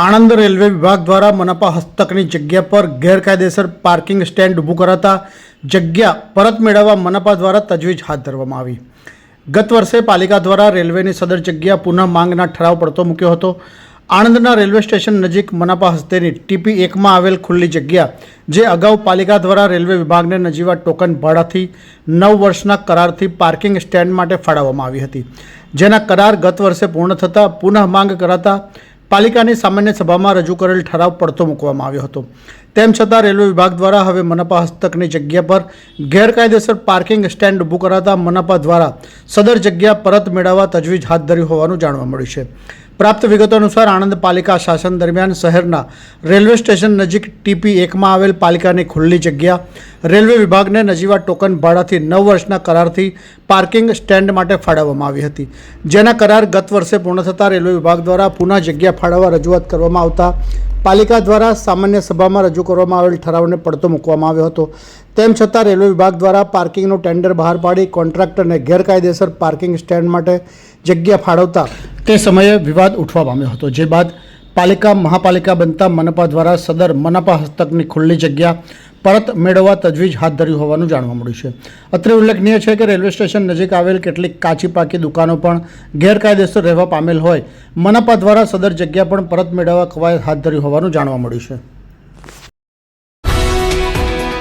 Anand railway વિભાગ દ્વારા મનપા હસ્તકની જગ્યા પર ગેરકાયદેસર પાર્કિંગ સ્ટેન્ડ ઊભું કરાતા જગ્યા પરત મેળવવા મનપા દ્વારા તજવીજ હાથ ધરવામાં આવી. ગત વર્ષે પાલિકા દ્વારા રેલવેની સદર જગ્યા પુનઃ માંગના ઠરાવ પડતો મૂક્યો હતો. આણંદના રેલવે સ્ટેશન નજીક મનપા હસ્તેની ટીપી એકમાં આવેલ ખુલ્લી જગ્યા, જે અગાઉ પાલિકા દ્વારા રેલવે વિભાગને નજીવા ટોકન ભાડાથી નવ વર્ષના કરારથી પાર્કિંગ સ્ટેન્ડ માટે ફાળવવામાં આવી હતી. જેના કરાર ગત વર્ષે પૂર્ણ થતાં પુનઃ માંગ કરાતા પાલિકાની સામાન્ય સભામાં રજૂ કરેલ ઠરાવ પડતો મૂકવામાં આવ્યો હતો. તેમ છતાં રેલવે વિભાગ દ્વારા હવે મનપા હસ્તકની જગ્યા પર ગેરકાયદેસર પાર્કિંગ સ્ટેન્ડ ઊભું કરાતા મનપા દ્વારા સદર જગ્યા પરત મેળવવા તજવીજ હાથ ધરી હોવાનું જાણવા મળ્યું છે. પ્રાપ્ત વિગતો અનુસાર આણંદ પાલિકા શાસન દરમિયાન શહેરના રેલવે સ્ટેશન નજીક ટીપી એકમાં આવેલ પાલિકાની ખુલ્લી જગ્યા, રેલવે વિભાગને નજીવા ટોકન ભાડાથી નવ વર્ષના કરારથી પાર્કિંગ સ્ટેન્ડ માટે ફાળવવામાં આવી હતી. જેના કરાર ગત વર્ષે પૂર્ણ થતાં રેલવે વિભાગ દ્વારા પુનઃ જગ્યા ફાળવવા રજૂઆત કરવામાં આવતા પાલિકા દ્વારા સામાન્ય સભામાં રજૂ કરવામાં આવેલ ઠરાવને પડતો મૂકવામાં આવ્યો હતો. તેમ છતાં રેલવે વિભાગ દ્વારા પાર્કિંગનું ટેન્ડર બહાર પાડી કોન્ટ્રાક્ટરને ગેરકાયદેસર પાર્કિંગ સ્ટેન્ડ માટે જગ્યા ફાળવતા તે સમયે વિવાદ ઉઠવા પામ્યો હતો જે બાદ પાલિકા મહાપાલિકા બનતા મનપા દ્વારા સદર મનપા હસ્તકની ખુલ્લી જગ્યા પરત મેળવવા તજવીજ હાથ ધર્યું હોવાનું જાણવા મળ્યું છે અત્રે ઉલ્લેખનીય છે કે રેલવે સ્ટેશન નજીક આવેલ કેટલીક કાચી પાકી દુકાનો પણ ગેરકાયદેસર રહેવા પામેલ હોય મનપા દ્વારા સદર જગ્યા પણ પરત મેળવવા કવાયત હાથ ધરી હોવાનું જાણવા મળ્યું છે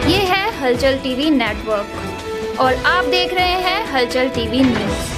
ये है हलचल टीवी नेटवर्क और आप देख रहे हैं हलचल टीवी न्यूज